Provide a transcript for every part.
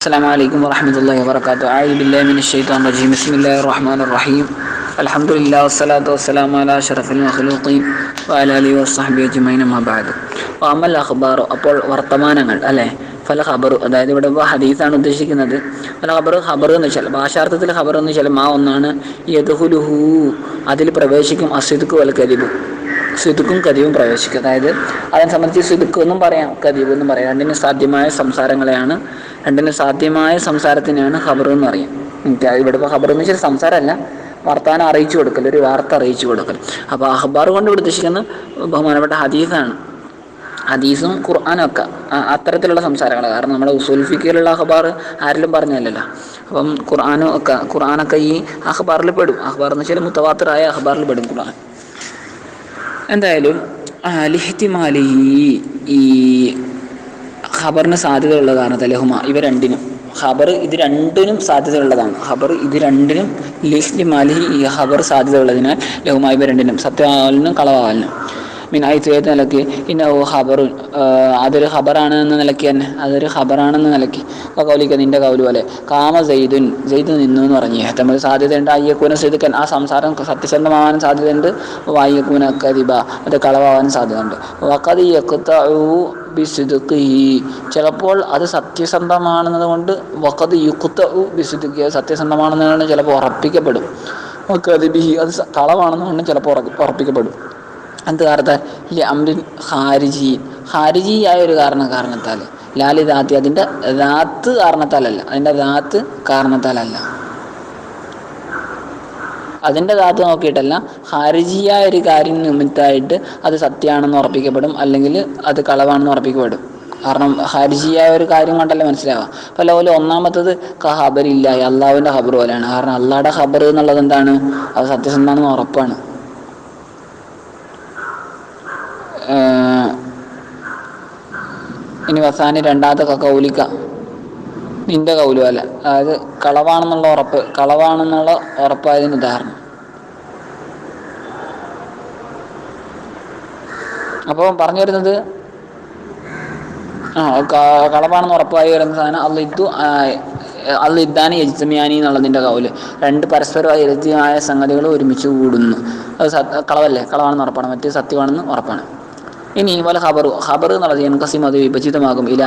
السلام عليكم ورحمة الله وبركاته أعوذ بالله من الشيطان الرجيم بسم الله الرحمن الرحيم الحمد لله والصلاة والسلام على أشرف المخلوقين وعلى آله وصحبه أجمعين ما بعد وأما الأخبار അപ്പോൾ വർത്തമാനങ്ങൾ അല്ലേ ഫല ഖബർ അതായത് ഇവിടെ ഇപ്പോൾ ഹദീസാണ് ഉദ്ദേശിക്കുന്നത് ഫല ഖബർ ഖബർ എന്ന് വെച്ചാൽ ഭാഷാർത്ഥത്തിൽ ഖബർ എന്ന് വെച്ചാൽ മാ ഒന്നാണ് യദ്ഹുലുഹു അതിൽ പ്രവേശിക്കും അസിദ്ഖു വൽ കദിബു സിദുക്കും കതിവും പ്രവേശിക്കും. അതായത് അതിനെ സംബന്ധിച്ച് സിദുക്ക് എന്നും പറയാം കതിവ് എന്നും പറയാം. രണ്ടിനും സാധ്യമായ സംസാരങ്ങളെയാണ് രണ്ടിനും സാധ്യമായ സംസാരത്തിനെയാണ് ഖബർ എന്ന് പറയാം ഇവിടെ ഇപ്പോൾ ഖബർ എന്ന് വെച്ചാൽ സംസാരമല്ല വർത്താനം അറിയിച്ചു കൊടുക്കൽ ഒരു വാർത്ത അറിയിച്ചു കൊടുക്കൽ. അപ്പോൾ അഖബാർ കൊണ്ട് ഇവിടെ ഉദ്ദേശിക്കുന്ന ബഹുമാനപ്പെട്ട ഹദീസാണ്. ഹദീസും ഖുർആാനും ഒക്കെ അത്തരത്തിലുള്ള സംസാരങ്ങൾ കാരണം നമ്മുടെ ഉസൂൽ ഫിക്കിലുള്ള അഖബാർ ആരിലും പറഞ്ഞല്ലോ അപ്പം ഖുർആാനും ഒക്കെ ഖുർആാനൊക്കെ ഈ അഖബാറിൽ പെടും. അഖബാർ എന്ന് വെച്ചാൽ മുത്തവാത്തറായ അഖബാറിൽ പെടും ഖുർആൻ. എന്തായാലും ലിഹ്തിമാലി ഈ ഖബറിന് സാധ്യതയുള്ള കാരണത്താൽ ലഹുമ ഇവ രണ്ടിനും. ഖബർ ഇത് രണ്ടിനും സാധ്യതയുള്ളതാണ്. ഖബർ ഇത് രണ്ടിനും ലിഹിത്തിമാലി ഈ ഖബർ സാധ്യതയുള്ളതിനാൽ ലഹുമ ഇവ രണ്ടിനും സത്യവാലിനും കളവാലിനും. ആയിരത്തി ഏത് നിലയ്ക്ക്? ഇന്ന ഓ ഖബറു അതൊരു ഖബറാണ് എന്ന നിലയ്ക്ക് തന്നെ. അതൊരു ഖബറാണെന്ന നിലയ്ക്ക്. കൗലിക്ക നിന്റെ കൗലു പോലെ. കാമ സെയ്തുൻ സെയ്ദ് നിന്നു എന്ന് പറഞ്ഞു. നമ്മൾ സാധ്യതയുണ്ട് അയ്യക്കൂന സെയ്തുക്കൻ ആ സംസാരം സത്യസന്ധമാവാനും സാധ്യതയുണ്ട്. വായ്യക്കൂന കദിബ. അത് കളവാൻ സാധ്യതയുണ്ട്. വക്കതി വക്കത് ഈ ചിലപ്പോൾ അത് സത്യസന്ധമാണെന്നത് കൊണ്ട് വക്കത് യുക്ത ബിസിദുക്കി അത് സത്യസന്ധമാണെന്നാണ് ചിലപ്പോൾ ഉറപ്പിക്കപ്പെടും. വക്കതിബിഹി അത് കളവാണെന്ന് കളവാണെന്നുകൊണ്ട് ചിലപ്പോൾ ഉറ- ഉറപ്പിക്കപ്പെടും. എന്ത് കാരണത്താൽ? ഈ അമ്രിൻ ഹാരിജി ഹാരിജിയായ ഒരു കാരണ കാരണത്താൽ. ലാലി ദാത്തി അതിന്റെ ദാത്ത് കാരണത്താലല്ല. അതിന്റെ ദാത്ത് കാരണത്താലല്ല. അതിന്റെ ദാത്ത് നോക്കിയിട്ടല്ല ഹാരിജിയായ ഒരു കാര്യം നിമിത്തമായിട്ട് അത് സത്യമാണെന്ന് ഉറപ്പിക്കപ്പെടും അല്ലെങ്കിൽ അത് കളവാണെന്ന് ഉറപ്പിക്കപ്പെടും. കാരണം ഹാരിജിയായ ഒരു കാര്യം കൊണ്ടല്ലേ മനസ്സിലാവുക? അപ്പോൾ അതുപോലെ ഒന്നാമത്തത് ഖബറില്ല അള്ളാഹുവിന്റെ ഖബർ പോലെയാണ്. കാരണം അള്ളാഹുടെ ഖബർ എന്നുള്ളത് എന്താണ്? അത് സത്യസന്ധമാണെന്ന് ഉറപ്പാണ്. ഇനി വസാനി രണ്ടാമത്തെ കൗലിക്ക. നിന്റെ കൗലു അല്ല അതായത് കളവാണെന്നുള്ള ഉറപ്പ് കളവാണെന്നുള്ള ഉറപ്പായതിന് ഉദാഹരണം. അപ്പോൾ പറഞ്ഞു വരുന്നത് ആ കളവാണെന്ന് ഉറപ്പായി വരുന്ന സാധനം അള്ളിദ്ദു അള്ളിദ്ദാനി യജ്മിയാനി എന്നുള്ളതിന്റെ കൗൽ. രണ്ട് പരസ്പരമായി യജ്ഞമായ സംഗതികൾ ഒരുമിച്ച് കൂടുന്നു. അത് കളവല്ലേ? കളവാണെന്ന് ഉറപ്പാണ്. മറ്റേ സത്യമാണെന്ന് ഉറപ്പാണ്. ഇനി വല ഖബറു? ഖബർ എന്നുള്ളത് എൻകസിം അത് വിഭജിതമാകും. ഇല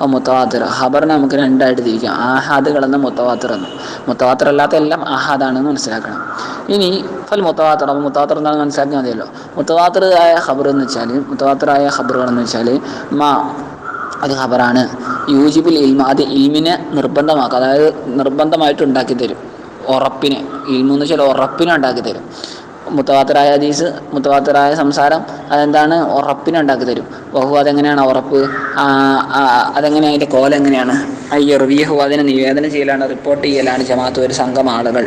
വ മുത്തവാത്തിർ ഖബറിനെ നമുക്ക് രണ്ടായിട്ട് തിരിക്കാം. ആഹാദുകൾ എന്ന മുത്തവാത്തിർ എന്ന്. മുത്തവാത്തിർ അല്ലാത്ത എല്ലാം ആഹാദാണെന്ന് മനസ്സിലാക്കണം. ഇനി ഫൽ മുത്തവാത്തർ അപ്പോൾ മുത്തവാത്തർ എന്നാണ് മനസ്സിലാക്കിയാൽ മതിയല്ലോ. മുത്തവാത്തിർ ആയ ഖബർ എന്ന് വെച്ചാൽ മുത്തവാത്തറായ ഖബറുകൾ എന്ന് വെച്ചാൽ മാ അത് ഖബറാണ്. യൂജിബിൽ ഇൽമ അത് ഇൽമിനെ നിർബന്ധമാക്കുക അതായത് നിർബന്ധമായിട്ട് ഉണ്ടാക്കി തരും ഉറപ്പിനെ. ഇൽമെന്ന് എന്ന് വെച്ചാൽ ഉറപ്പിനെ ഉണ്ടാക്കി തരും മുത്തവാത്തരായ ഹദീസ് മുത്തവാത്തരായ സംസാരം അതെന്താണ് ഉറപ്പിനെ ഉണ്ടാക്കി തരും. ബഹു അതെങ്ങനെയാണ് ഉറപ്പ്? അതെങ്ങനെയാണ് അതിന്റെ കോല എങ്ങനെയാണ്? അയ്യർ വിയഹു അതിനെ നിവേദനം ചെയ്യലാണ് റിപ്പോർട്ട് ചെയ്യലാണ് ജമാഅത്ത് ഒരു സംഘം ആളുകൾ.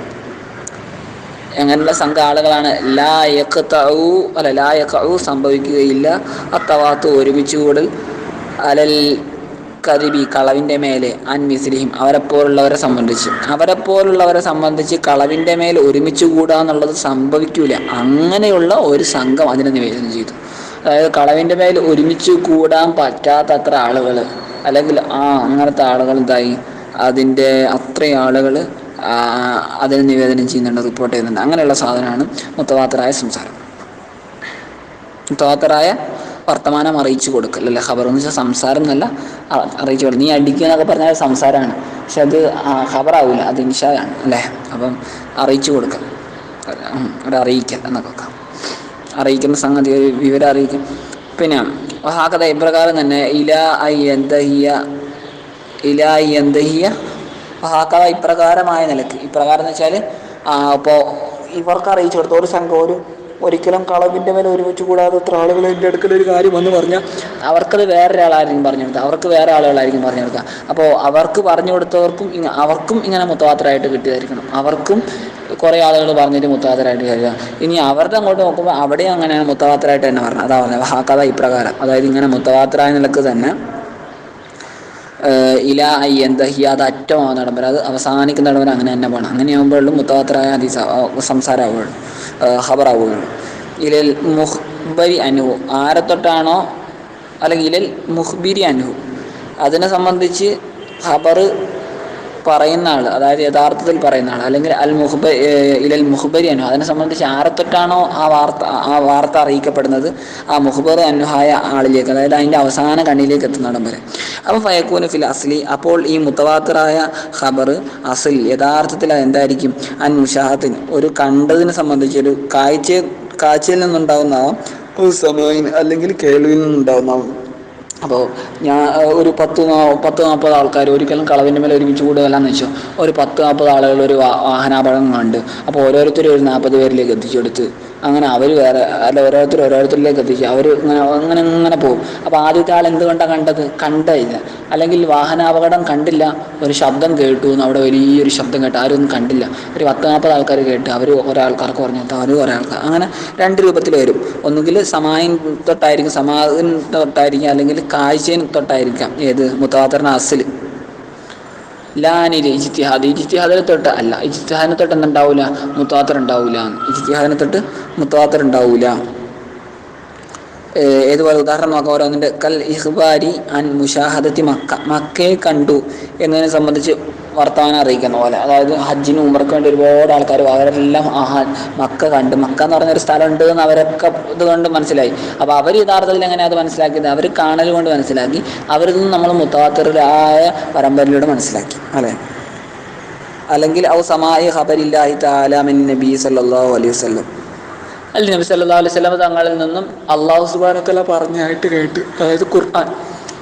അങ്ങനെയുള്ള സംഘ ആളുകളാണ്? ലാ യഖ്തഉ അല്ല ലാ യഖഉ സംഭവിക്കുകയില്ല. അത്തവാത്ത് ഒരുമിച്ച് കൂടൽ അലൽ കദിബി കളവിന്റെ മേലെ അൻ മിസ്ലിഹിം അവരെപ്പോലുള്ളവരെ സംബന്ധിച്ച്. അവരെപ്പോലുള്ളവരെ സംബന്ധിച്ച് കളവിന്റെ മേൽ ഒരുമിച്ച് കൂടുക എന്നുള്ളത് സംഭവിക്കൂല. അങ്ങനെയുള്ള ഒരു സംഘം അതിനെ നിവേദനം ചെയ്തു. അതായത് കളവിന്റെ മേൽ ഒരുമിച്ച് കൂടാൻ പറ്റാത്തത്ര ആളുകൾ അല്ലെങ്കിൽ ആ അങ്ങനത്തെ ആളുകൾ എന്തായി? അതിന്റെ അത്രയും ആളുകൾ അതിന് നിവേദനം ചെയ്യുന്നുണ്ട് റിപ്പോർട്ട് ചെയ്യുന്നുണ്ട്. അങ്ങനെയുള്ള സാധനമാണ് മുത്തവാത്തറായ സംസാരം. മുത്തവാത്തറായ വർത്തമാനം അറിയിച്ചു കൊടുക്കൽ അല്ലെ? ഖബർ എന്ന് വെച്ചാൽ സംസാരം എന്നല്ല അറിയിച്ചു കൊടുക്കും നീ അടിക്കുക എന്നൊക്കെ പറഞ്ഞാൽ സംസാരമാണ്. പക്ഷെ അത് ആ, ഖബറാവില്ല അത് ഇൻഷായാണ് അല്ലേ? അപ്പം അറിയിച്ചു കൊടുക്കൽ ഒരു അറിയിക്കൽ എന്നൊക്കെ അറിയിക്കുന്ന സംഗതി വിവരം അറിയിക്കും. പിന്നെ ഹാക്കഥ ഇപ്രകാരം തന്നെ ഇല ഐ എന്തഹിയ ഇല ഐ എന്തഹിയ ഹാക്കഥ ഇപ്രകാരമായ നിലയ്ക്ക്. ഇപ്രകാരം എന്ന് വെച്ചാൽ ഇപ്പോൾ ഇവർക്ക് അറിയിച്ചു കൊടുത്ത ഒരു സംഘം ഒരു ഒരിക്കലും കളവിന്റെ മേലെ ഒരുമിച്ച് കൂടാതെ ഇത്ര ആളുകൾ എന്റെ അടുക്കൽ ഒരു കാര്യം വന്ന് പറഞ്ഞാൽ അവർക്കത് വേറൊരാളായിരിക്കും പറഞ്ഞു കൊടുക്കുക. അവർക്ക് വേറെ ആളുകളായിരിക്കും പറഞ്ഞു കൊടുക്കുക. അപ്പോൾ അവർക്ക് പറഞ്ഞു കൊടുത്തവർക്കും അവർക്കും ഇങ്ങനെ മുത്തവാത്തരായിട്ട് കിട്ടിയതായിരിക്കണം. അവർക്കും കുറേ ആളുകൾ പറഞ്ഞിട്ട് മുത്തവാത്തരായിട്ട് കഴിയുക ഇനി അവരുടെ അങ്ങോട്ട് നോക്കുമ്പോൾ അവിടെയും അങ്ങനെയാണ് മുത്തവാത്തരായിട്ട് തന്നെ പറഞ്ഞത്. അതാ പറഞ്ഞത്. ആ കഥ ഇപ്രകാരം. അതായത് ഇങ്ങനെ മുത്തവാത്തരായ നിലയ്ക്ക് തന്നെ ഇല ഐ എന്തഹി അത് അറ്റമാവുന്നിടം വരെ അത് അവസാനിക്കുന്നിടം വരെ അങ്ങനെ തന്നെ പോകണം അങ്ങനെയാകുമ്പോഴും മുത്തവാത്തരായ ഹദീസ് സംസാരമാവുകയുള്ളൂ. ഖബറാവുകയുള്ളൂ. ഇലൽ മുഹ്ബരി അനുഹു ആരെ തൊട്ടാണോ? അല്ലെങ്കിൽ ഇലൽ മുഹ്ബിരി അനുഹു അതിനെ സംബന്ധിച്ച് ഖബറ് പറയുന്ന ആൾ അതായത് യഥാർത്ഥത്തിൽ പറയുന്ന ആൾ അല്ലെങ്കിൽ അൽ മുഹബ ഇലൽ മുഹബരിയനോ അതിനെ സംബന്ധിച്ച് ആരത്തൊട്ടാണോ ആ വാർത്ത ആ വാർത്ത അറിയിക്കപ്പെടുന്നത് ആ മുഹബർ അനുഹായ ആളിലേക്ക് അതായത് അതിന്റെ അവസാന കണ്ണിലേക്ക് എത്തുന്നിടം വരെ. അപ്പോൾ ഫയക്കൂന് ഫിൽ അസ്ലി അപ്പോൾ ഈ മുത്തവാത്തറായ ഖബർ അസിൽ യഥാർത്ഥത്തിൽ അതെന്തായിരിക്കും? അൻ മുഷാഹത്തിന് ഒരു കണ്ടതിനെ സംബന്ധിച്ച് ഒരു കാഴ്ച കാഴ്ചയിൽ നിന്നുണ്ടാകുന്നതാവാം സമയം അല്ലെങ്കിൽ കേൾവിയിൽ നിന്നുണ്ടാകുന്നതാവും അപ്പോൾ ഞാൻ ഒരു പത്ത് പത്ത് നാൽപ്പത് ആൾക്കാർ ഒരിക്കലും കളവിന്റെ മേലെ ഒരുമിച്ച് കൂടുതലാന്ന് വെച്ചോ. ഒരു പത്ത് നാൽപ്പത് ആളുകൾ ഒരു വാഹനാപകടം കണ്ട്. അപ്പോൾ ഓരോരുത്തരും ഒരു നാൽപ്പത് പേരിലേക്ക് എത്തിച്ചെടുത്ത് അങ്ങനെ അവർ വേറെ അല്ല ഓരോരുത്തർ ഓരോരുത്തരിലേക്ക് എത്തിച്ച് അവർ ഇങ്ങനെ അങ്ങനെ ഇങ്ങനെ പോകും. അപ്പോൾ ആദ്യത്തെ ആൾ എന്തുകൊണ്ടാണ് കണ്ടത്? കണ്ടില്ല അല്ലെങ്കിൽ വാഹനാപകടം കണ്ടില്ല. ഒരു ശബ്ദം കേട്ടു എന്ന് അവിടെ വലിയൊരു ശബ്ദം കേട്ടു. ആരും ഒന്നും കണ്ടില്ല. ഒരു പത്ത് നാൽപ്പത് ആൾക്കാർ കേട്ട് അവർ കുറേ ആൾക്കാർക്ക് പറഞ്ഞു അവർ കുറേ. ആൾക്കാർ അങ്ങനെ രണ്ട് രൂപത്തിൽ വരും. ഒന്നുകിൽ സമായൻ തൊട്ടായിരിക്കും സമാധിൻ തൊട്ടായിരിക്കും. അല്ലെങ്കിൽ കാഴ്ചയും തൊട്ടായിരിക്കാം. ഏത്? മുത്താത്തറിന് അസിൽ. ലാനിൽ ഇജ്തിഹാദ്. ഇജ്തിഹാദിനെ തൊട്ട് അല്ല ഇജ്തിഹാദിനെ തൊട്ട് എന്തുണ്ടാവില്ല മുത്താത്തർ ഉണ്ടാവില്ല ഇജ്തിഹാദിനെ തൊട്ട് മുത്താത്തർ ഉണ്ടാവില്ല ഏതുപോലെ ഉദാഹരണം നോക്കാം ഓരോന്നിന്റെ. കൽ ഇഹ്ബാരി അൻ മുഷാഹദത്തി മക്ക. മക്കയെ കണ്ടു എന്നതിനെ സംബന്ധിച്ച് വർത്തമാനം അറിയിക്കുന്ന പോലെ. അതായത് ഹജ്ജിന് ഉമർക്ക് വേണ്ടി ഒരുപാട് ആൾക്കാർ അവരെല്ലാം മക്ക കണ്ട്. മക്ക എന്ന് പറഞ്ഞൊരു സ്ഥലം ഉണ്ട് എന്ന് അവരൊക്കെ ഇതുകൊണ്ട് മനസ്സിലായി. അപ്പോൾ അവർ യഥാർത്ഥത്തിൽ എങ്ങനെ അത് മനസ്സിലാക്കിയത്? അവർ കാണൽ കൊണ്ട് മനസ്സിലാക്കി. അവരിൽ നിന്ന് നമ്മൾ മുത്താത്തറിലായ പരമ്പരയിലൂടെ മനസ്സിലാക്കി. അല്ലേ? അല്ലെങ്കിൽ ഔ സമായ ഖബരില്ലാഹി താലാമിൻ നബി സല്ലല്ലാഹു അലൈഹി വസല്ലം. അല്ല നബി സല്ലാ അലൈഹി സ്വലം തങ്ങളിൽ നിന്നും അള്ളാഹു സുബാനത്തല പറഞ്ഞായിട്ട് കേട്ട്. അതായത് ഖുർആൻ.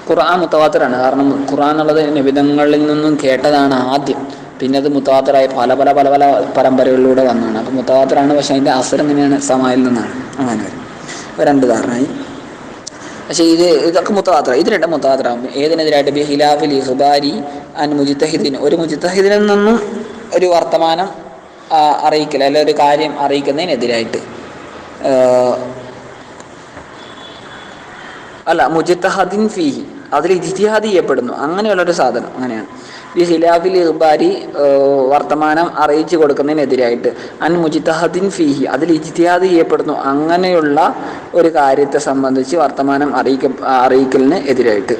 ഖുർആൻ മുത്തവാത്തറാണ്. കാരണം ഖുർആൻ എന്നുള്ളത് നിബിധങ്ങളിൽ നിന്നും കേട്ടതാണ് ആദ്യം. പിന്നെ അത് മുത്തവാത്തറായി പല പല പല പല പരമ്പരകളിലൂടെ വന്നതാണ്. അപ്പം മുത്തവാത്തറാണ് പക്ഷേ അതിന്റെ അസർ എങ്ങനെയാണ്? സമായിൽ നിന്നാണ്. അങ്ങനെ വരും. അപ്പോൾ രണ്ട് ധാരണയായി പക്ഷേ ഇത് ഇതൊക്കെ മുത്തവാത്ര ഇത് രണ്ട് മുത്തവാത്തറാകും ഏതിനെതിരായിട്ട്? ബി ഹിലാഫിൽ ഹുബാരി അൻ മുജിത്തഹിദിന് ഒരു മുജിത്തഹിദിനിൽ നിന്നും ഒരു വർത്തമാനം അറിയിക്കൽ അല്ലെ ഒരു കാര്യം അറിയിക്കുന്നതിനെതിരായിട്ട്. അല്ല മുജിത്തഹദിൻ ഫീഹി. അതിൽ ഇജ്തിഹാദ് ചെയ്യപ്പെടുന്നു. അങ്ങനെയുള്ളൊരു സാധനം അങ്ങനെയാണ്. ഈ ഹിലാഫിൽ ഇഹ്ബാരി വർത്തമാനം അറിയിച്ചു കൊടുക്കുന്നതിനെതിരായിട്ട്. അൻ മുജിത്തഹദിൻ ഫീഹി അതിൽ ഇജ്തിഹാദ് ചെയ്യപ്പെടുന്നു. അങ്ങനെയുള്ള ഒരു കാര്യത്തെ സംബന്ധിച്ച് വർത്തമാനം അറിയിക്ക അറിയിക്കലിന് എതിരായിട്ട്.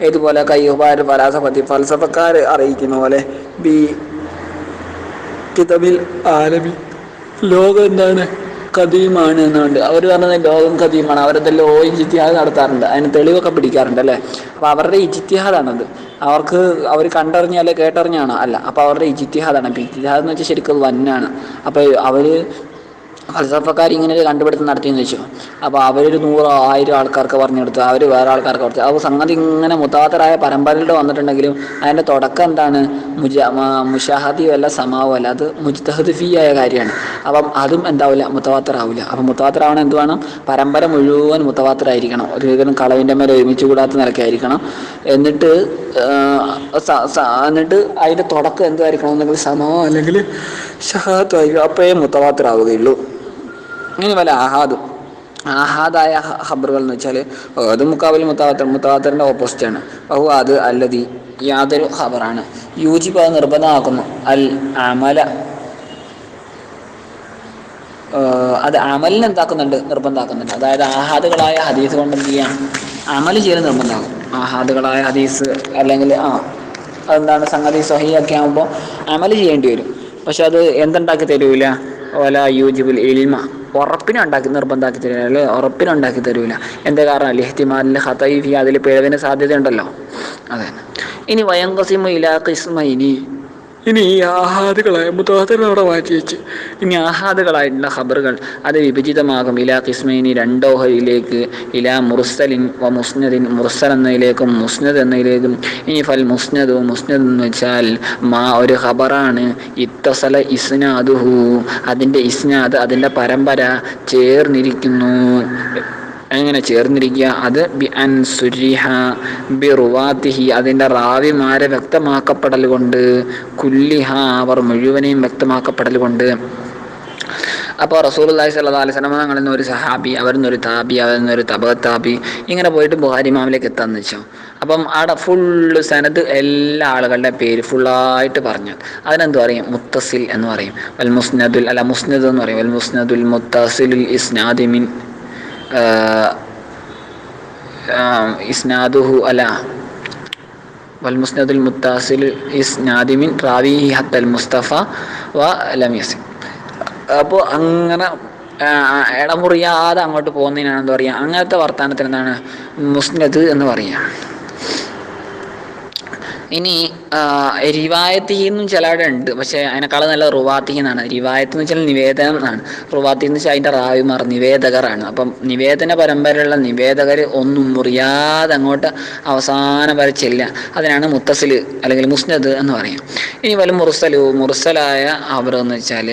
ഇതുപോലെ കയ്യുബാർ ഫലാസഫത്തി ഫൽസഫക്കാർ അറിയിക്കുന്ന പോലെ ബി കിതബിൽ ആലമി ലോകം എന്താണ്? കദീമാണ് എന്നുണ്ട്. അവർ പറഞ്ഞത് ലോകം കദീമാണ് അവരതെല്ലാം ഓ ഇജിത്തിഹാദ് നടത്താറുണ്ട്. അതിന് തെളിവൊക്കെ പിടിക്കാറുണ്ട് അല്ലേ അപ്പോൾ അവരുടെ ഇജിത്തിഹാദാണത് അവർക്ക് അവർ കണ്ടറിഞ്ഞാലേ കേട്ടറിഞ്ഞാണോ? അല്ല. അപ്പോൾ അവരുടെ ഇജിത്തിഹാദാണ് അപ്പോൾ എന്ന് വെച്ചാൽ ശരിക്കും അത് വന്നാണ്. അപ്പോൾ അവർ ഫലസഫക്കാർ ഇങ്ങനെ ഒരു കണ്ടുപിടുത്തം നടത്തിയെന്ന് വെച്ചു അപ്പോൾ അവരൊരു നൂറോ ആയിരം ആൾക്കാർക്ക് പറഞ്ഞു കൊടുത്തു അവർ വേറെ ആൾക്കാർക്ക് കൊടുത്തു. അപ്പോൾ സംഗതി ഇങ്ങനെ മുത്താത്തരായ പരമ്പരയിലൂടെ വന്നിട്ടുണ്ടെങ്കിലും അതിന്റെ തുടക്കം എന്താണ്? മുജ അല്ല സമാവോ? അല്ല അത് മുജ്തഹദിഫിയായ കാര്യമാണ്. അപ്പം അതും എന്താവില്ല മുത്തവാത്തറാവില്ല അപ്പം മുത്തവാത്തറാവണം എന്ത് വേണം? പരമ്പര മുഴുവൻ മുത്തവാത്തറായിരിക്കണം ഒരിക്കലും കളവിന്റെ മേലെ ഒരുമിച്ച് കൂടാത്ത നിലക്കായിരിക്കണം എന്നിട്ട് എന്നിട്ട് അതിന്റെ തുടക്കം എന്തായിരിക്കണം എന്നെങ്കിൽ സമോ അല്ലെങ്കിൽ ഷഹാദോ ആയിരിക്കും. അപ്പോഴേ മുത്തവാത്തറാവുകയുള്ളൂ ഇങ്ങനെ പല ആഹാദും ആഹാദായ ഖബറുകൾ എന്ന് വെച്ചാൽ അത് മുക്കാബിൽ മുത്താത്തർ മുത്താത്തറിന്റെ ഓപ്പോസിറ്റാണ് ബഹു അത് അല്ലതി യാതൊരു ഖബറാണ്. യൂജിപ്പ് അത് നിർബന്ധമാക്കുന്നു. അൽ അമല അത് അമലിന് എന്താക്കുന്നുണ്ട്? നിർബന്ധമാക്കുന്നുണ്ട്. അതായത് ആഹാദുകളായ ഹദീസ് കൊണ്ട് എന്ത് ചെയ്യാം? അമൽ ചെയ്യൽ നിർബന്ധമാകും ആഹാദുകളായ ഹദീസ് അല്ലെങ്കിൽ ആ അതെന്താണ്? സംഗതി സൊഹിയൊക്കെ ആകുമ്പോൾ അമൽ ചെയ്യേണ്ടി വരും. പക്ഷെ അത് എന്തുണ്ടാക്കി തരൂല? ഓല യൂജിബുൽ ഇൽമ. ഉറപ്പിനുണ്ടാക്കി നിർബന്ധമാക്കി തരില്ല അല്ലെ? ഉറപ്പിനുണ്ടാക്കി തരൂല. എന്താ കാരണം? ലിഹ്തിമാലിൽ ഹതൈഫി അതിൽ പിഴവിന് സാധ്യതയുണ്ടല്ലോ. അതെ. ഇനി വയങ്കസിമു ഇലാ കിസ്മ ഇനി ഈ ആഹാദുകളായ മുത്തോഹത്തരം അവിടെ മാറ്റി വെച്ച്. ഇനി ആഹാദുകളായിട്ടുള്ള ഖബറുകൾ അത് വിഭജിതമാകും. ഇലാ കിസ്മൈനി രണ്ടോഹയിലേക്ക് ഇലാ മുർസലിൻ വ മുസ്നദിൻ മുർസൽ എന്നതിലേക്കും മുസ്നദ് എന്നതിലേക്കും. ഇനി ഫൽ മുസ്നദ് മുസ്നദ് എന്ന് വെച്ചാൽ മാ ഒരു ഖബറാണ്. ഇത്തസല ഇസ്നാദുഹു അതിന്റെ ഇസ്നാദ് അതിന്റെ പരമ്പര ചേർന്നിരിക്കുന്നു. എങ്ങനെ ചേർന്നിരിക്കുക? അത് ബി അൻ സുരിഹ ബി റുവാത്തിഹി. അതിന്റെ റാവിമാരെ വ്യക്തമാക്കപ്പെടൽ കൊണ്ട് കുല്ലിഹ അവർ മുഴുവനെയും വ്യക്തമാക്കപ്പെടൽ കൊണ്ട്. അപ്പോൾ റസൂലുള്ളാഹി സ്വല്ലല്ലാഹു അലൈഹി ഞങ്ങളിൽ നിന്ന് ഒരു സഹാബി അവരിൽ നിന്നൊരു താബി അവരിൽ നിന്നൊരു തബ താബി. ഇങ്ങനെ പോയിട്ട് ബുഹാരി മാമിലേക്ക് എത്താന്ന് വെച്ചോ. അപ്പം അവിടെ ഫുള്ള് സനത് എല്ലാ ആളുകളുടെ പേര് ഫുള്ളായിട്ട് പറഞ്ഞു. അതിനെന്ത് പറയും? മുത്തസിൽ എന്ന് പറയും. വൽ മുസ്നദുൽ അല്ല മുസ്നദ് എന്ന് പറയും. വൽ മുസ്നദുൽ മുത്തസിലുൽ ഇസ്നാദിമിൻ ഇസ്നാദുഹു അല والمسند المتصل إسناد من راويه حتى المصطفى ولم يصل അപ്പോൾ അങ്ങനെ ഇടമുറിയാതെ അങ്ങോട്ട് പോകുന്നതിനാണ് എന്താ പറയുക അങ്ങനത്തെ വർത്തമാനത്തിന് എന്താണ് മുസ്നദ് എന്ന് പറയുക ഇനി റിവായത്തി എന്നും ചിലവിടെ ഉണ്ട് പക്ഷേ അതിനേക്കാൾ നല്ല റുവാത്തി എന്നാണ്. റിവായത്ത് എന്ന് വെച്ചാൽ നിവേദനം എന്നാണ്. റുവാത്തി എന്ന് വെച്ചാൽ അതിന്റെ റാവിമാർ നിവേദകരാണ്. അപ്പം നിവേദന പരമ്പരയുള്ള നിവേദകർ ഒന്നും മുറിയാതെ അങ്ങോട്ട് അവസാനം വരെ ചെല്ലുക. അതിനാണ് മുത്തസിൽ അല്ലെങ്കിൽ മുസ്നദ് എന്ന് പറയും ഇനി വല്ല മുറുസലു മുറുസലായ അവർ എന്ന് വെച്ചാൽ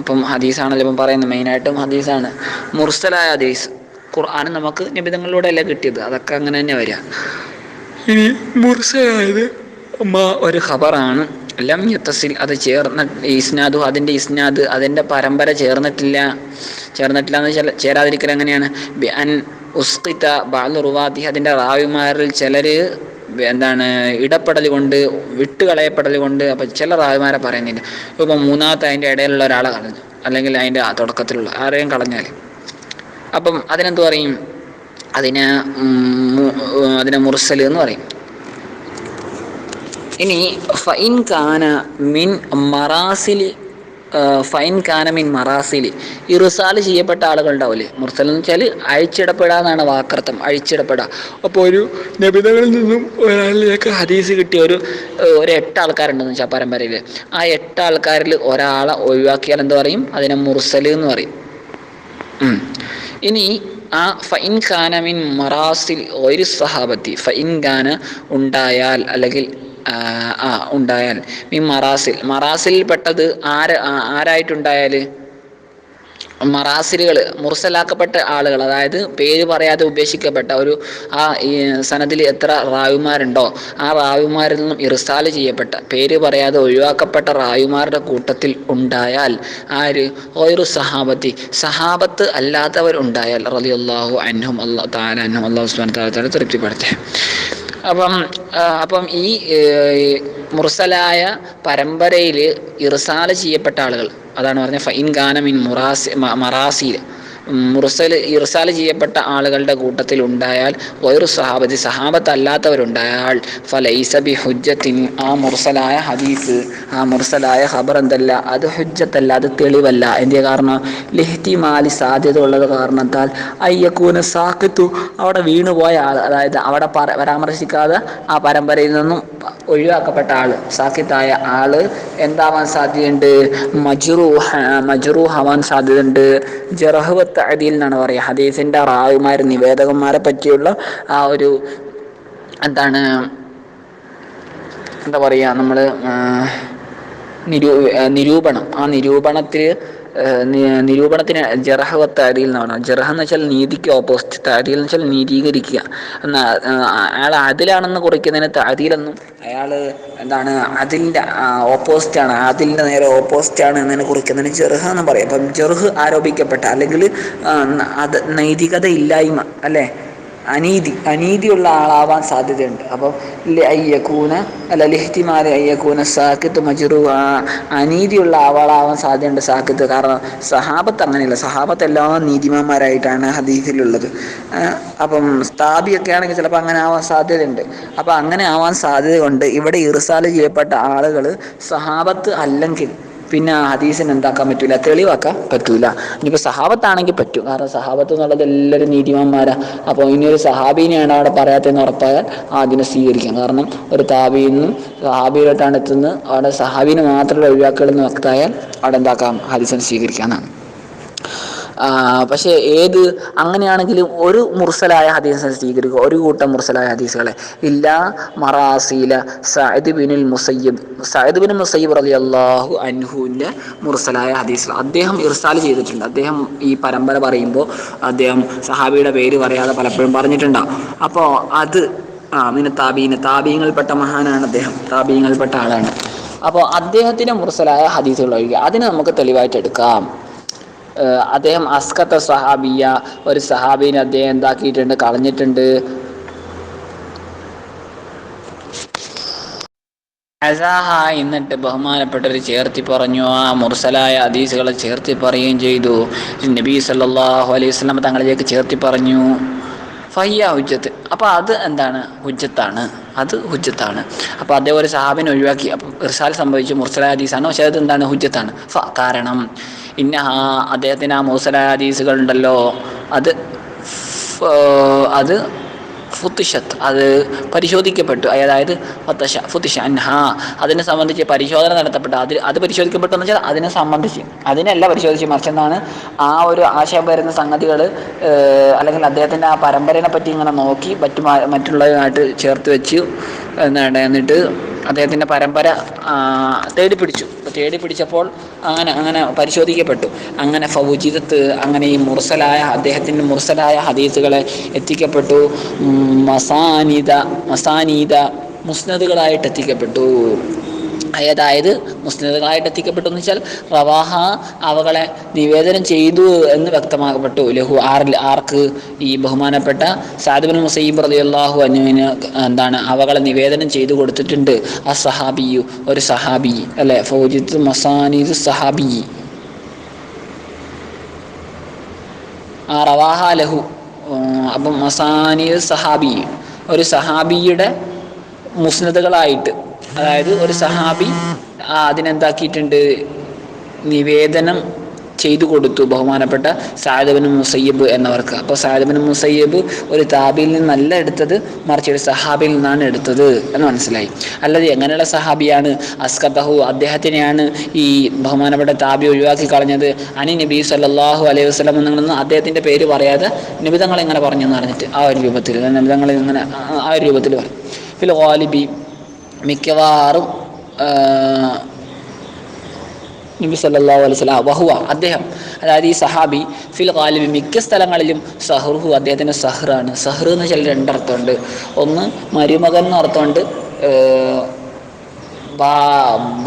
അപ്പം ഹദീസാണല്ലോ ഇപ്പം പറയുന്നത്. മെയിനായിട്ടും ഹദീസാണ്. മുറുസലായ ഹദീസ് ഖുർആൻ നമുക്ക് നിബിധങ്ങളിലൂടെ അല്ലേ കിട്ടിയത്? അതൊക്കെ അങ്ങനെ തന്നെ വരിക. ഇനി മുർസലായത് ഒരു ഖബറാണ്. ലം യുത്തസിൽ അത് ചേർന്ന ഇസ്നാദു അതിന്റെ ഇസ്നാദ് അതിന്റെ പരമ്പര ചേർന്നിട്ടില്ല. ചേർന്നിട്ടില്ല എന്ന് വെച്ചാൽ ചേരാതിരിക്കൽ എങ്ങനെയാണ്? അൻ ഉസ്കിത്ത ബാലു അതിന്റെ റാവിമാരിൽ ചിലർ എന്താണ് ഇടപെടൽ കൊണ്ട് വിട്ടുകളയപ്പെടൽ കൊണ്ട് അപ്പം ചില റാവിമാരെ പറയുന്നില്ല. ഇപ്പം മൂന്നാമത്തെ അതിന്റെ ഇടയിലുള്ള ഒരാളെ കളഞ്ഞു. അല്ലെങ്കിൽ അതിന്റെ തുടക്കത്തിലുള്ള ആരെയും കളഞ്ഞാൽ അപ്പം അതിനെന്ത് പറയും? അതിനെ അതിനെ മുർസൽ എന്ന് പറയും. ഇനി ഫൈൻ കാന മിൻ മറാസിലി ഫൈൻ കാന മിൻ മറാസിലി. ഇറുസാൽ ചെയ്യപ്പെട്ട ആളുകൾ ഉണ്ടാവില്ലേ മുർസൽ എന്ന് വെച്ചാൽ അഴിച്ചിടപ്പെടാന്നാണ് വാക്കർത്ഥം. അഴിച്ചിടപ്പെടുക. അപ്പോൾ ഒരു നബിതകളിൽ നിന്നും ഒരാളിലേക്ക് ഹദീസ് കിട്ടിയ ഒരു ഒരു എട്ട് ആൾക്കാരുണ്ടെന്ന് വെച്ചാൽ പരമ്പരയിൽ ആ എട്ട് ആൾക്കാരിൽ ഒരാളെ ഒഴിവാക്കിയാൽ എന്ത് പറയും? അതിനെ മുർസൽ എന്ന് പറയും. ഇനി ആ ഫൈൻ ഖാന മിൻ മറാസിൽ ഒരു സഹാബത്തി ഫൈൻ ഖാന ഉണ്ടായാൽ അല്ലെങ്കിൽ ആ ഉണ്ടായാൽ. മീൻ മറാസിൽ. മറാസിൽ പെട്ടത് ആര് ആരായിട്ടുണ്ടായാൽ മറാസിലുകൾ മുർസലാക്കപ്പെട്ട ആളുകൾ അതായത് പേര് പറയാതെ ഉപേക്ഷിക്കപ്പെട്ട ഒരു ആ സനദിൽ എത്ര റാവുമാരുണ്ടോ ആ റാവുമാരിൽ നിന്നും ഇർസാൽ ചെയ്യപ്പെട്ട പേര് പറയാതെ ഒഴിവാക്കപ്പെട്ട റാവുമാരുടെ കൂട്ടത്തിൽ ഉണ്ടായാൽ ആര്? ഓയൊരു സഹാബത്തി. സഹാബത്ത് അല്ലാത്തവരുണ്ടായാൽ ഉണ്ടായാൽ അന്നും അള്ളാഹു അൻഹും അള്ളാഹു ഉസ്മാൻ താല തൃപ്തിപ്പെടുത്തേ അപ്പം അപ്പം ഈ മുർസലായ പരമ്പരയിൽ ഇർസാല ചെയ്യപ്പെട്ട ആളുകൾ അതാണ് പറഞ്ഞ ഫൈൻ ഗാനമിൻ മുറാസി മറാസിൽ ഇർസാൽ ചെയ്യപ്പെട്ട ആളുകളുടെ കൂട്ടത്തിൽ ഉണ്ടായാൽ സഹാബതി സഹാബത്ത് അല്ലാത്തവരുണ്ടായാൽ ഫലൈസബി ഹുജ്ജത്തിൻ ആ മുർസലായ ഹദീസ് ആ മുർസലായ ഖബർ എന്തല്ല അത് ഹുജ്ജത്തല്ല അത് തെളിവല്ല. എന്തിയ കാരണം? ലിഹ്തിമാലി സാധ്യത ഉള്ളത് കാരണത്താൽ അയ്യക്കൂന് സാക്കിത്തു അവിടെ വീണുപോയ ആൾ അതായത് അവിടെ പരാമർശിക്കാതെ ആ പരമ്പരയിൽ നിന്നും ഒഴിവാക്കപ്പെട്ട ആൾ സാക്കിത്തായ ആൾ എന്താവാൻ സാധ്യതയുണ്ട്? മജുറു മജ്റൂഹ് ആവാൻ സാധ്യതയുണ്ട്. ജറഹുവത്ത് അദിയിൽ എന്നാണ് പറയുക. ഹദീസിന്റെ റാവുമാർ നിവേദകന്മാരെ പറ്റിയുള്ള ആ ഒരു എന്താണ് എന്താ പറയുക നമ്മൾ നിരൂ നിരൂപണം. ആ നിരൂപണത്തിൽ നിരൂപണത്തിന് ജറഹവ താരിയിൽ എന്നാണ്. ജറഹ എന്ന് വെച്ചാൽ നീതിക്ക് ഓപ്പോസിറ്റ് താരിയിൽ എന്ന് വെച്ചാൽ നീതീകരിക്കുക. എന്നാൽ അയാൾ അതിലാണെന്ന് കുറിക്കുന്നതിന് താരിയിലെന്നും അയാൾ എന്താണ് അതിന്റെ ഓപ്പോസിറ്റ് ആണ്. അതിന്റെ നേരെ ഓപ്പോസിറ്റ് ആണ് എന്നതിനെ കുറിക്കുന്നതിന് ജെറുഹ എന്ന് പറയും. അപ്പം ജെറുഹ് ആരോപിക്കപ്പെട്ട അല്ലെങ്കിൽ അത് നൈതികത ഇല്ലായ്മ അല്ലേ? അനീതി അനീതിയുള്ള ആളാവാൻ സാധ്യതയുണ്ട്. അപ്പോൾ അയ്യക്കൂന അല്ല ലിഹ്തിമാരി അയ്യക്കൂന സാക്കിത്ത് മജുറു അനീതിയുള്ള ആളാവാൻ സാധ്യതയുണ്ട് സാക്കിത്ത്. കാരണം സഹാബത്ത് അങ്ങനെയല്ല. സഹാബത്ത് എല്ലാം നീതിമാന്മാരായിട്ടാണ് ഹദീസിലുള്ളത്. അപ്പം സ്ഥാപിയൊക്കെ ആണെങ്കിൽ ചിലപ്പോൾ അങ്ങനെ ആവാൻ സാധ്യതയുണ്ട്. അപ്പം അങ്ങനെ ആവാൻ സാധ്യതയുണ്ട്. ഇവിടെ ഇർസാൽ ചെയ്യപ്പെട്ട ആളുകൾ സഹാബത്ത് അല്ലെങ്കിൽ പിന്നെ ആ ഹദീസിന് എന്താക്കാൻ പറ്റൂല? തെളിവാക്കാൻ പറ്റൂല. ഇനിയിപ്പോൾ സഹാബത്താണെങ്കിൽ പറ്റും. കാരണം സഹാബത്ത് എന്നുള്ളത് എല്ലാവരും നീതിമാന്മാരാ. അപ്പോൾ ഇനി ഒരു സഹാബീനെയാണ് അവിടെ പറയാത്തതെന്ന് ഉറപ്പായാൽ അതിനെ സ്വീകരിക്കാം. കാരണം ഒരു താബിയിൽ നിന്നും സഹാബിയിലോട്ടാണ് എത്തുന്നത്. അവിടെ സഹാബീനെ മാത്രമേ എന്ന് വ്യക്തമായാൽ അവിടെ എന്താക്കാം? ഹദീസിനെ സ്വീകരിക്കാമെന്നാണ് പക്ഷേ ഏത് അങ്ങനെയാണെങ്കിലും ഒരു മുർസലായ ഹദീസ് സ്വീകരിക്കുക ഒരു കൂട്ടം മുർസലായ ഹദീസുകളെ. ഇല്ല മറാസീല സഅദ് ബിനുൽ മുസയ്യബ്. സഅദ് ബിൻ മുസയ്യബ് റളിയല്ലാഹു അള്ളാഹു അൻഹുവിന്റെ മുർസലായ ഹദീസുകൾ. അദ്ദേഹം ഇർസാൽ ചെയ്തിട്ടുണ്ട്. അദ്ദേഹം ഈ പരമ്പര പറയുമ്പോൾ അദ്ദേഹം സഹാബിയുടെ പേര് പറയാതെ പലപ്പോഴും പറഞ്ഞിട്ടുണ്ടാവും. അപ്പോൾ അത് ആ പിന്നെ താബീന്. താബീങ്ങൾപ്പെട്ട മഹാനാണ് അദ്ദേഹം. താബീങ്ങൾപ്പെട്ട ആളാണ്. അപ്പോൾ അദ്ദേഹത്തിന്റെ മുർസലായ ഹദീസുകൾ ഒഴികെ അതിനെ നമുക്ക് തെളിവായിട്ട് എടുക്കാം. അദ്ദേഹം അസ്കത്ത സഹാബിയ ഒരു സഹാബീനെ അദ്ദേഹം എന്താക്കിയിട്ടുണ്ട് കളഞ്ഞിട്ടുണ്ട്? അസാഹ എന്നിട്ട് ബഹുമാനപ്പെട്ടവർ ചേർത്തി പറഞ്ഞു ആ മുർസലായ അദീസുകളെ ചേർത്തി പറയുകയും ചെയ്തു. നബി സല്ലല്ലാഹു അലൈഹി സ്വലം തങ്ങളിലേക്ക് ചേർത്തി പറഞ്ഞു. ഫയ്യ ഹുജ്ജത്ത്. അപ്പോൾ അത് എന്താണ്? ഹുജ്ജത്താണ്. അത് ഹുജ്ജത്താണ്. അപ്പോൾ അതേപോലെ സഹാബിനെ ഒഴിവാക്കി. അപ്പോൾ ഇർസാൽ സംഭവിച്ചു മുർസല ഹദീസാണ്. പക്ഷേ അത് എന്താണ്? ഹുജ്ജത്താണ്. ഫ കാരണം ഇന്ന അദ്ദേഹത്തിന് ആ മുർസല ഹദീസുകൾ ഉണ്ടല്ലോ അത് അത് ഫുത്തിഷത്ത്. അത് പരിശോധിക്കപ്പെട്ടു. അതായത് ഫത്തഷ ഫുത്തിഷ അൻഹ. അതിനെ സംബന്ധിച്ച് പരിശോധന നടത്തപ്പെട്ടു. അതിൽ അത് പരിശോധിക്കപ്പെട്ടു എന്ന് വെച്ചാൽ അതിനെ സംബന്ധിച്ച്. അതിനല്ല പരിശോധിച്ച്. മറിച്ചെന്നാണ് ആ ഒരു ആശയം വരുന്ന സംഗതികൾ അല്ലെങ്കിൽ അദ്ദേഹത്തിന്റെ ആ പരമ്പരയെ പറ്റി ഇങ്ങനെ നോക്കി മറ്റു മറ്റുള്ളവരുമായിട്ട് ചേർത്ത് വെച്ച് എന്താണ് എന്നിട്ട് അദ്ദേഹത്തിന്റെ പരമ്പര തേടി പിടിച്ചു തേടി പിടിച്ചപ്പോൾ അങ്ങനെ അങ്ങനെ പരിശോധിക്കപ്പെട്ടു. അങ്ങനെ ഫൗജിദത്ത് അങ്ങനെ ഈ മുർസലായ അദ്ദേഹത്തിന്റെ മുർസലായ ഹദീസുകളെ എത്തിക്കപ്പെട്ടു. മസാനിത മസാനീത മസാനീദ മുസ്നദുകളായിട്ട് എത്തിക്കപ്പെട്ടു. അതായത് മുസ്ലിങ്ങളായിട്ട് എത്തിക്കപ്പെട്ടു എന്ന് വെച്ചാൽ റവാഹ അവകളെ നിവേദനം ചെയ്തു എന്ന് വ്യക്തമാക്കപ്പെട്ടു. ലഹു ആറിൽ ആർക്ക് ഈ ബഹുമാനപ്പെട്ട സാദിബിൻ മുസൈബ് റതി അള്ളാഹു അനുവിന് എന്താണ് അവകളെ നിവേദനം ചെയ്തു കൊടുത്തിട്ടുണ്ട്. ആ സഹാബിയു ഒരു സഹാബി അല്ലെ? ഫൗജിത്ത് മസാനിദ് സഹാബി. ആ റവാഹ ലഹു അപ്പം മസാനിദ് സഹാബി ഒരു സഹാബിയുടെ മുസ്നദുകളായിട്ട് അതായത് ഒരു സഹാബി അതിനെന്താക്കിയിട്ടുണ്ട്? നിവേദനം ചെയ്തു കൊടുത്തു ബഹുമാനപ്പെട്ട സാദബിൻ മുസയ്യബ് എന്നവർക്ക്. അപ്പോൾ സാദബിൻ മുസയ്യബ് ഒരു താബിയിൽ നിന്നല്ല എടുത്തത് മറിച്ച് ഒരു സഹാബിയിൽ നിന്നാണ് എടുത്തത് എന്ന് മനസ്സിലായി. അല്ലാതെ എങ്ങനെയുള്ള സഹാബിയാണ്? അസ്കത്തഹു അദ്ദേഹത്തിനെയാണ് ഈ ബഹുമാനപ്പെട്ട താബി ഒഴിവാക്കി കളഞ്ഞത്. അനി നബി സല്ലാഹു അലൈഹി വസ്ലം എന്നൊന്നും അദ്ദേഹത്തിന്റെ പേര് പറയാതെ നിബിതങ്ങൾ എങ്ങനെ പറഞ്ഞു എന്ന് പറഞ്ഞിട്ട് ആ ഒരു രൂപത്തിൽ നിബിതങ്ങൾ ഇങ്ങനെ ആ ഒരു രൂപത്തിൽ പറഞ്ഞു. ഫിൽ ഗാലിബി മിക്കവാറും നബി സല്ലാ അലൈഹി വസല്ലം വഹുവ അദ്ദേഹം. അതായത് ഈ സഹാബി ഫിൽ ഖാലിബി മിക്ക സ്ഥലങ്ങളിലും സഹ്റുഹു അദ്ദേഹത്തിന്റെ സഹ്റാണ്. സഹ്ർ എന്ന് വെച്ചാൽ രണ്ടർത്ഥമുണ്ട്. ഒന്ന് മരുമകൻ എന്ന് അർത്ഥമുണ്ട്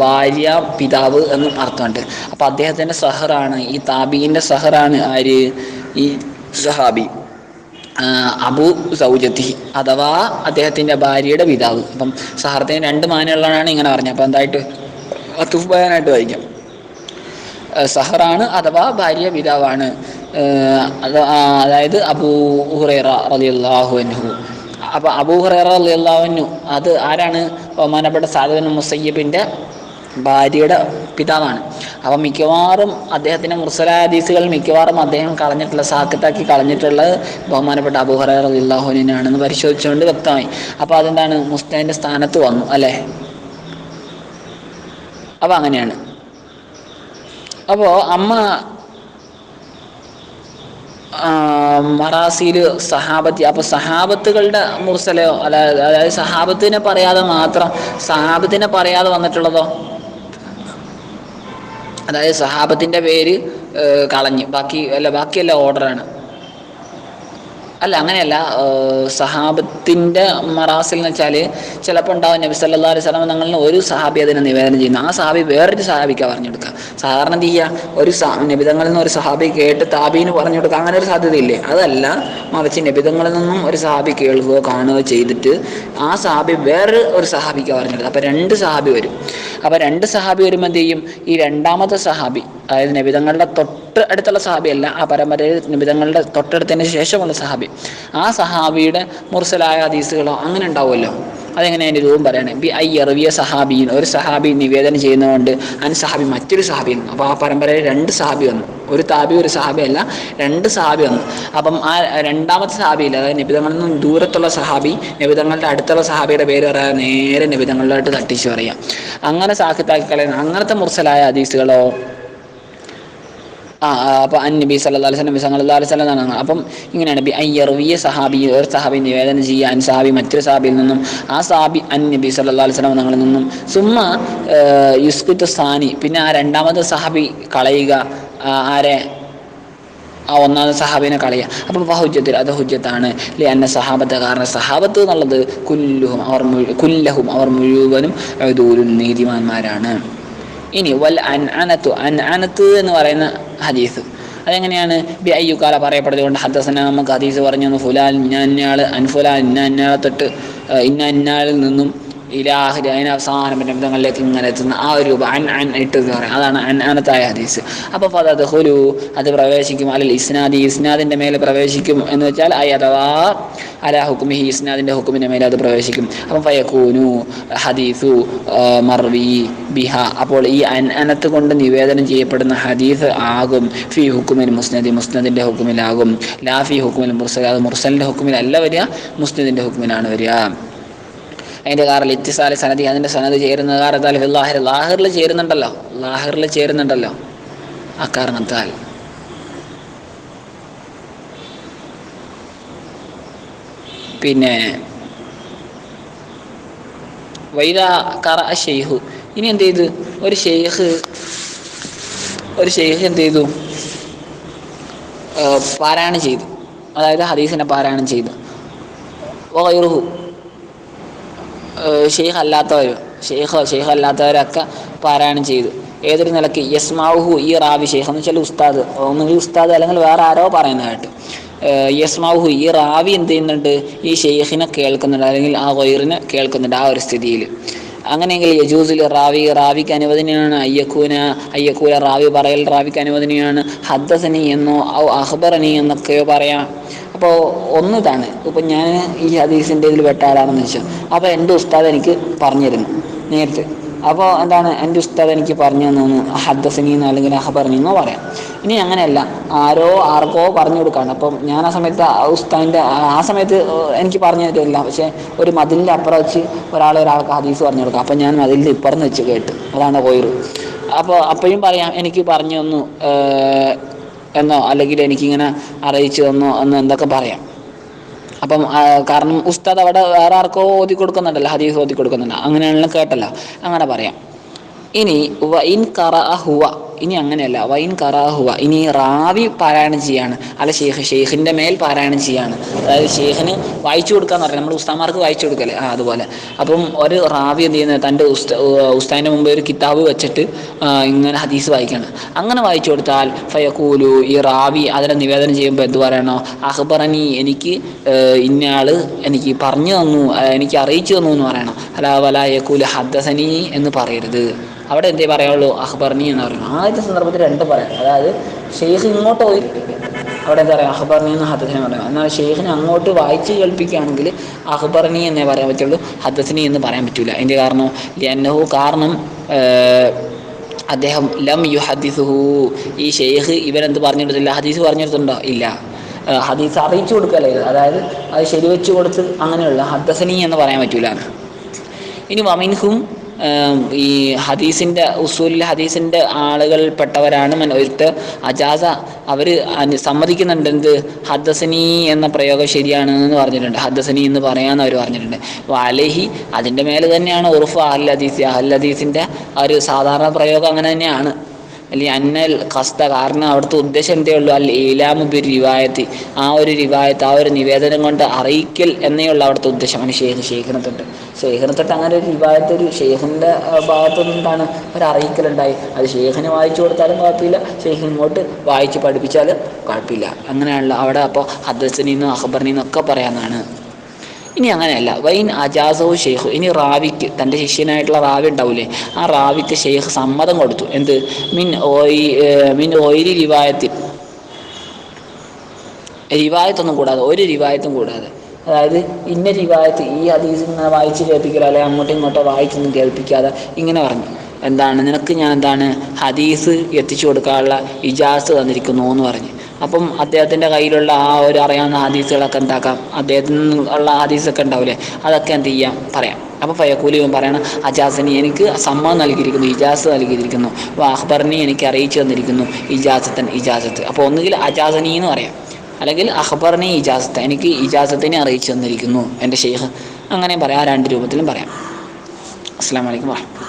ഭാര്യ പിതാവ് എന്നും അർത്ഥമുണ്ട്. അപ്പോൾ അദ്ദേഹത്തിന്റെ സഹറാണ് ഈ താബീന്റെ സഹറാണ് ആര്? ഈ സഹാബി. അബു സൗജത്തി അഥവാ അദ്ദേഹത്തിന്റെ ഭാര്യയുടെ പിതാവ്. അപ്പം സഹറത്തിന് രണ്ട് മാനുള്ളതാണ് ഇങ്ങനെ പറഞ്ഞത്. അപ്പം എന്തായിട്ട്? അത്തുഫ് ബയാനായിട്ട് വായിക്കാം. സഹറാണ് അഥവാ ഭാര്യ പിതാവാണ്. അതായത് അബൂ ഹുറൈറ റളിയല്ലാഹു അൻഹു. അപ്പോൾ അബൂ ഹുറൈറ അൻഹു അത് ആരാണ്? ബഹുമാനപ്പെട്ട സാധുവിൻ മുസയ്യബിന്റെ ഭാര്യയുടെ പിതാവാണ്. അപ്പം മിക്കവാറും അദ്ദേഹത്തിന്റെ മുർസല ഹദീസുകൾ മിക്കവാറും അദ്ദേഹം കളഞ്ഞിട്ടുള്ള സാക്കത്താക്കി കളഞ്ഞിട്ടുള്ളത് ബഹുമാനപ്പെട്ട അബൂ ഹുറൈറ റളിയല്ലാഹുവിനാണെന്ന് പരിശോധിച്ചുകൊണ്ട് വ്യക്തമായി. അപ്പോൾ അതെന്താണ്? മുസ്തേന്റെ സ്ഥാനത്ത് വന്നു അല്ലേ? അപ്പോൾ അങ്ങനെയാണ്. അപ്പോൾ അമ്മ മറാസിയിൽ സഹാബത്തി അപ്പോൾ സഹാബത്തുകളുടെ മുർസലയോ അല്ല അതായത് സഹാബത്തിനെ പറയാതെ മാത്രം സഹാബത്തിനെ പറയാതെ വന്നിട്ടുള്ളതോ? അതായത് സഹാബത്തിന്റെ പേര് കളഞ്ഞു. ബാക്കി അല്ല ബാക്കിയെല്ലാം ഓർഡറാണ്. അല്ല അങ്ങനെയല്ല. സഹാബത്തിന്റെ മറാസിൽ എന്ന് വെച്ചാൽ ചിലപ്പോൾ ഉണ്ടാവും നബി സല്ലാ അലൈഹി വസല്ലം തങ്ങളിൽ ഒരു സഹാബി അതിനെ നിവേദനം ചെയ്യുന്നു. ആ സഹാബി വേറൊരു സഹാബിക്കാണ് പറഞ്ഞു കൊടുക്കുക. സാധാരണ എന്ത് ചെയ്യുക ഒരു നിബിതങ്ങളിൽ നിന്ന് ഒരു സഹാബി കേട്ട് താബീന് പറഞ്ഞു കൊടുക്കുക. അങ്ങനെ ഒരു സാധ്യതയില്ലേ? അതല്ല മറിച്ച് നബിതങ്ങളിൽ നിന്നും ഒരു സഹാബി കേൾക്കുകയോ കാണുകയോ ചെയ്തിട്ട് ആ സഹാബി വേറെ ഒരു സഹാബിക്ക് കൊടുക്കുക. അപ്പോൾ രണ്ട് സഹാബി വരും. അപ്പോൾ രണ്ട് സഹാബി വരുമ്പോൾ എന്ത് ചെയ്യും? ഈ രണ്ടാമത്തെ സഹാബി അതായത് നബിതങ്ങളുടെ തൊട്ട് അടുത്തുള്ള സഹാബിയല്ല ആ പരമ്പരയിൽ നബിതങ്ങളുടെ തൊട്ടടുത്തതിന് ശേഷമുള്ള സഹാബി. ആ സഹാബിയുടെ മുർസലായ ഹദീസുകളോ അങ്ങനെ ഉണ്ടാവുമല്ലോ. അതെങ്ങനെ അതിന്റെ രൂപം പറയണേ? ബി ഐ എറിവിയ സഹാബീൻ ഒരു സഹാബി നിവേദനം ചെയ്യുന്നതുകൊണ്ട് അൻ സഹാബി മറ്റൊരു സഹാബി വന്നു. അപ്പോൾ ആ പരമ്പരയിൽ രണ്ട് സഹാബി വന്നു. ഒരു താബി ഒരു സഹാബി അല്ല രണ്ട് സഹാബി വന്നു. അപ്പം ആ രണ്ടാമത്തെ സഹാബിയില്ല അതായത് നിബിതങ്ങളിൽ നിന്നും ദൂരത്തുള്ള സഹാബി നിബിതങ്ങളുടെ അടുത്തുള്ള സഹാബിയുടെ പേര് പറയാൻ നേരെ നിബിതങ്ങളിലോട്ട് തട്ടിച്ച് പറയാം. അങ്ങനെ സാഹിത്താക്കി കളയുന്ന അങ്ങനത്തെ മുർസലായ ഹദീസുകളോ ആ അപ്പോൾ അൻ നബി സല്ലല്ലാഹു അലൈഹി വസല്ലം സല്ലല്ലാഹു അലൈഹി വസല്ലം എന്നാണ്. അപ്പം ഇങ്ങനെയാണ്. അൻ സഹാബി ഒരു സഹാബി നിവേദനം ചെയ്യുക അൻ സഹാബി മറ്റൊരു സഹാബിയിൽ നിന്നും ആ സഹാബി അൻ നബി സല്ലല്ലാഹു അലൈഹി വസല്ലം തങ്ങളിൽ നിന്നും. സുമ്മ യുസ്കുത്ത് സാനി പിന്നെ ആ രണ്ടാമത്തെ സഹാബി കളയുക ആരെ? ആ ഒന്നാമത്തെ സഹാബിനെ കളയുക. അപ്പം ഹുജ്ജത്തിൽ അത് ഹുജ്ജത്താണ് അല്ലെ അന്ന സഹാബത്ത് കാരണം സഹാബത്ത് എന്നുള്ളത് കുല്ലുഹും അവർ കുല്ലഹും അവർ മുഴുവനും ദൂരും നീതിമാന്മാരാണ്. ഇനി വൽ അൻ അൻഅനത്ത് അൻ അനത്ത് എന്ന് പറയുന്ന ഹദീസ്. അതെങ്ങനെയാണ്? ബി അയ്യുക്കാല പറയപ്പെടുന്നത് കൊണ്ട് ഹദസന നമുക്ക് ഹദീസ് പറഞ്ഞു ഫുലാൽ ഞാൻ അന്നയാൾ അൻഫുലാൻ ഇന്ന അന്നയാളെ തൊട്ട് ഇന്ന നിന്നും ഇലാഹിരി അതിന് അവസാനം പിന്നെ നബിതങ്ങളിലേക്ക് ഇങ്ങനെ എത്തുന്ന ആ ഒരു രൂപം അൻ അൻ ഇട്ട് എന്ന് പറയാം. അതാണ് അൻ അനത്തായ ഹദീസ്. അപ്പോൾ ഫതത് ഹുലു അത് പ്രവേശിക്കും. അല്ലെ ഇസ്നാദി ഇസ്നാദിന്റെ മേലെ പ്രവേശിക്കും എന്ന് വെച്ചാൽ ഐ അഥവാ അല ഹുക്കുമി ഇസ്നാദിന്റെ ഹുക്കുമിന്റെ മേലെ അത് പ്രവേശിക്കും. അപ്പം ഫയക്കൂനു ഹദീസു മർവി ബിഹ. അപ്പോൾ ഈ അൻ അനത്ത് കൊണ്ട് നിവേദനം ചെയ്യപ്പെടുന്ന ഹദീസ് ആകും. ഫി ഹുക്കുമിൽ മുസ്നദി മുസ്നദിന്റെ ഹുക്കുമിലാകും ലാ ഫി ഹുക്കുമിൽ മുർസൽ അത് മുർസലിന്റെ ഹുക്കുമിലല്ല വരിക മുസ്നദിന്റെ ഹുക്കുമിലാണ് വരിക. അതിന്റെ കാറിൽ ഇത്തിസാലി സനദി അതിന്റെ സനദി ചേരുന്ന കാരണത്താൽ ലാഹിർ ലാഹിറിൽ ചേരുന്നുണ്ടല്ലോ. ലാഹിറിൽ ചേരുന്നുണ്ടല്ലോ. ആ കാരണത്താൽ. പിന്നെ വൈദ കറ ഷെയ്ഹു ഇനി എന്ത് ചെയ്തു? ഒരു ഷെയ്ഖ് ഒരു ഷെയ്ഖ് എന്ത് ചെയ്തു? പാരായണം ചെയ്തു. അതായത് ഹദീസിനെ പാരായണം ചെയ്തു. ഷെയ്ഖ് അല്ലാത്തവരും ഷെയ്ഖോ ഷെയ്ഖ് അല്ലാത്തവരൊക്കെ പാരായണം ചെയ്തു. ഏതൊരു നിലയ്ക്ക് യസ്മാവുഹു ഈ റാവി ഷെയ്ഖ് എന്ന് വെച്ചാൽ ഉസ്താദ്. ഒന്നുകിൽ ഉസ്താദ് അല്ലെങ്കിൽ വേറെ ആരോ പറയുന്നതായിട്ട്. യസ്മാവുഹു ഈ റാവി എന്ത് ചെയ്യുന്നുണ്ട്? ഈ ഷെയ്ഖിനെ കേൾക്കുന്നുണ്ട് അല്ലെങ്കിൽ ആ വൈറിനെ കേൾക്കുന്നുണ്ട് ആ ഒരു സ്ഥിതിയിൽ. അങ്ങനെയെങ്കിൽ യജൂസിൽ റാവി റാവിക്ക് അനുവദനീയമാണ്. അയ്യക്കൂന അയ്യക്കൂല റാവി പറയൽ റാവിക്ക് അനുവദനീയമാണ്. ഹദ്ദസനി എന്നോ ഔ അഹ്ബറനി എന്നൊക്കെയോ പറയാം. അപ്പോൾ ഒന്ന് ഇതാണ് ഇപ്പം ഞാൻ ഈ ഹദീസിന്റെ ഇതിൽ പെട്ട ആളാണെന്ന് വെച്ചാൽ അപ്പോൾ എന്റെ ഉസ്താദ് എനിക്ക് പറഞ്ഞിരുന്നു നേരത്തെ. അപ്പോൾ എന്താണ്? എന്റെ ഉസ്താദ് എനിക്ക് പറഞ്ഞു തന്നു ഹദ്ദസനിന്നോ അല്ലെങ്കിൽ അഹ പറഞ്ഞു എന്നോ പറയാം. ഇനി അങ്ങനെയല്ല. ആരോ ആർക്കോ പറഞ്ഞു കൊടുക്കാണ്. അപ്പം ഞാൻ ആ സമയത്ത് ഉസ്താദിന്റെ ആ സമയത്ത് എനിക്ക് പറഞ്ഞു തരില്ല. പക്ഷേ ഒരു മതിലിന്റെ അപ്പുറം വെച്ച് ഒരാൾ ഒരാൾക്ക് ഹദീസ് പറഞ്ഞു കൊടുക്കാം. അപ്പം ഞാൻ മതിലിന്റെ ഇപ്പുറം വെച്ച് കേട്ടു. അതാണ് പോയിറ് അപ്പോൾ അപ്പോഴും പറയാം എനിക്ക് പറഞ്ഞു തന്നു. എന്നോ അല്ലെങ്കിൽ എനിക്കിങ്ങനെ അറിയിച്ചു തന്നോ എന്ന് എന്തൊക്കെ പറയാം. അപ്പം കാരണം ഉസ്താദ് അവിടെ വേറെ ആർക്കോ ഓതി കൊടുക്കുന്നുണ്ടല്ലോ ഹദീസ് ഓതി കൊടുക്കുന്നുണ്ട് അങ്ങനെയാണല്ലോ കേട്ടല്ലോ. അങ്ങനെ പറയാം. ഇനി വൈൻ കറ ഹുവ ഇനി അങ്ങനെയല്ല. വൈൻ കറാഹുവ. ഇനി റാവി പാരായണം ചെയ്യാണ്. അല്ല ഷെയ്ഖ് ഷെയ്ഖിന്റെ മേൽ പാരായണം ചെയ്യാണ്. അതായത് ഷെയ്ഖിന് വായിച്ചു കൊടുക്കാന്ന് പറയാം നമ്മൾ ഉസ്താമാർക്ക് വായിച്ചു കൊടുക്കല്ലേ? ആ അതുപോലെ. അപ്പം ഒരു റാവി എന്ത് ചെയ്യുന്നത് തന്റെ ഉസ്ത ഉസ്താദിന്റെ മുമ്പ് ഒരു കിതാബ് വെച്ചിട്ട് ഇങ്ങനെ ഹദീസ് വായിക്കുകയാണ് അങ്ങനെ വായിച്ചു കൊടുത്താൽ ഫയക്കൂലു ഈ റാവി അതിനെ നിവേദനം ചെയ്യുമ്പോൾ എന്ത് പറയണോ? അഹ്ബറനി എനിക്ക് ഇന്നയാൾ എനിക്ക് പറഞ്ഞു തന്നു എനിക്ക് അറിയിച്ചു തന്നു എന്ന് പറയണം. അല്ല വല യക്കൂൽ ഹദ്ദസനി എന്ന് പറയരുത്. അവിടെ എന്തേ പറയുള്ളൂ അഹ്ബർണി എന്ന് പറയണം. ആദ്യത്തെ സന്ദർഭത്തിൽ രണ്ട് പറയാം. അതായത് ഷെയ്ഖ് ഇങ്ങോട്ട് പോയി. അവിടെ എന്താ പറയുക അഹ്ബർണി എന്ന ഹദ്ദസനി പറയാം എന്നാൽ ഷെയ്ഖിനെ അങ്ങോട്ട് വായിച്ച് കേൾപ്പിക്കുകയാണെങ്കിൽ അഹ്ബർണി എന്നേ പറയാൻ പറ്റുള്ളൂ ഹദ്ദസനി എന്ന് പറയാൻ പറ്റില്ല അതിന്റെ കാരണം? ലന്നഹു കാരണം അദ്ദേഹം ലം യു ഹദീസുഹു ഈ ഷെയ്ഖ് ഇവരെന്ത് കൊടുത്തില്ല ഹദീസ് പറഞ്ഞു പറഞ്ഞിട്ടുണ്ടോ ഇല്ല ഹദീസ് അറിയിച്ചു കൊടുക്കല്ലേ. അതായത് അത് ശരിവെച്ച് കൊടുത്ത് അങ്ങനെയുള്ള ഹദ്ദസനി എന്ന് പറയാൻ പറ്റൂല. ഇനി വമിൻഹും ഈ ഹദീസിന്റെ ഉസൂലിൽ ഹദീസിന്റെ ആളുകൾപ്പെട്ടവരാണ് പെട്ടവരാണ് അജാസ. അവർ സമ്മതിക്കുന്നുണ്ട് എന്ത്? ഹദ്ദസനി എന്ന പ്രയോഗം ശരിയാണ് എന്ന് പറഞ്ഞിട്ടുണ്ട്. ഹദ്ദസനി എന്ന് പറയാമെന്ന് അവർ പറഞ്ഞിട്ടുണ്ട്. വാലഹി അതിന്റെ മേലെ തന്നെയാണ് ഉറുഫ് അഹൽ ഹദീസിന്റെ ഒരു സാധാരണ പ്രയോഗം അങ്ങനെ തന്നെയാണ്. അല്ലെങ്കിൽ അന്നൽ കസ്ത കാരണം അവിടുത്തെ ഉദ്ദേശം എന്തേ ഉള്ളൂ? അല്ല ഈലാമു ബിർ റിവായത്ത്. ആ ഒരു റിവായത്ത് ആ ഒരു നിവേദനം കൊണ്ട് അറിയിക്കൽ എന്നേ ഉള്ളൂ അവിടുത്തെ ഉദ്ദേശം. അങ്ങനെ ഷെയ്ഖ് ഷെയ്ഖിനെ തൊട്ട് ഷെയ്ഖിനെ തൊട്ട് അങ്ങനെ ഒരു റിവായത്ത് ഒരു ഷെയ്ഖിന്റെ ഭാഗത്തു നിന്നാണ് ഒരു അറിയിക്കലുണ്ടായി. അത് ഷെയ്ഖിന് വായിച്ചു കൊടുത്താലും കുഴപ്പമില്ല. ഷെയ്ഖ് ഇങ്ങോട്ട് വായിച്ച് പഠിപ്പിച്ചാലും കുഴപ്പമില്ല. അങ്ങനെയാണല്ലോ. അവിടെ അപ്പോൾ ഹദ്ദസനിന്നും അഖബറിനിന്നും ഒക്കെ പറയാമെന്നാണ് ഇനി അങ്ങനെയല്ല. വൈൻ അജാസോ ഷെയ്ഖ് ഇനി റാവിക്ക് തന്റെ ശിഷ്യനായിട്ടുള്ള റാവി ഉണ്ടാവില്ലേ ആ റാവിക്ക് ഷെയ്ഖ് സമ്മതം കൊടുത്തു. എന്ത്? മിൻ ഓയി മിൻ ഓയിലി റിവായത്തിൽ രിവായത്തൊന്നും കൂടാതെ ഒരു റിവായത്തും കൂടാതെ. അതായത് ഇന്ന റിവായത്ത് ഈ ഹദീസ് ഇങ്ങനെ വായിച്ച് കേൾപ്പിക്കില്ല അല്ലെങ്കിൽ അങ്ങോട്ടും ഇങ്ങോട്ടോ വായിച്ചൊന്നും കേൾപ്പിക്കാതെ ഇങ്ങനെ പറഞ്ഞു. എന്താണ്? നിനക്ക് ഞാൻ എന്താണ്? ഹദീസ് എത്തിച്ചു കൊടുക്കാനുള്ള ഇജാസ് തന്നിരിക്കുന്നു എന്ന് പറഞ്ഞു. അപ്പം അദ്ദേഹത്തിന്റെ കയ്യിലുള്ള ആ ഒരു അറിയാവുന്ന ആദീസുകളൊക്കെ എന്താക്കാം? അദ്ദേഹത്തിന് ഉള്ള ഹദീസൊക്കെ ഉണ്ടാവില്ലേ? അതൊക്കെ എന്ത് ചെയ്യാം? പറയാം. അപ്പോൾ ഫയക്കൂലിയും പറയണം അജാസിനി എനിക്ക് സമ്മാനം നൽകിയിരിക്കുന്നു ഇജാസ് നൽകിയിരിക്കുന്നു. അഖ്ബറിനെ എനിക്ക് അറിയിച്ചു തന്നിരിക്കുന്നു ഇജാസത്തൻ ഇജാസത്ത്. അപ്പോൾ ഒന്നുകിൽ അജാസനി എന്ന് പറയാം. അല്ലെങ്കിൽ അഖ്ബറിനെ ഇജാസത്ത് എനിക്ക് ഇജാസത്തിനെ അറിയിച്ചു തന്നിരിക്കുന്നു എന്റെ ഷെയ്ഖ് അങ്ങനെ പറയാം രണ്ട് രൂപത്തിലും പറയാം. അസ്സാം വലൈക്കും വാഹമത്തുള്ള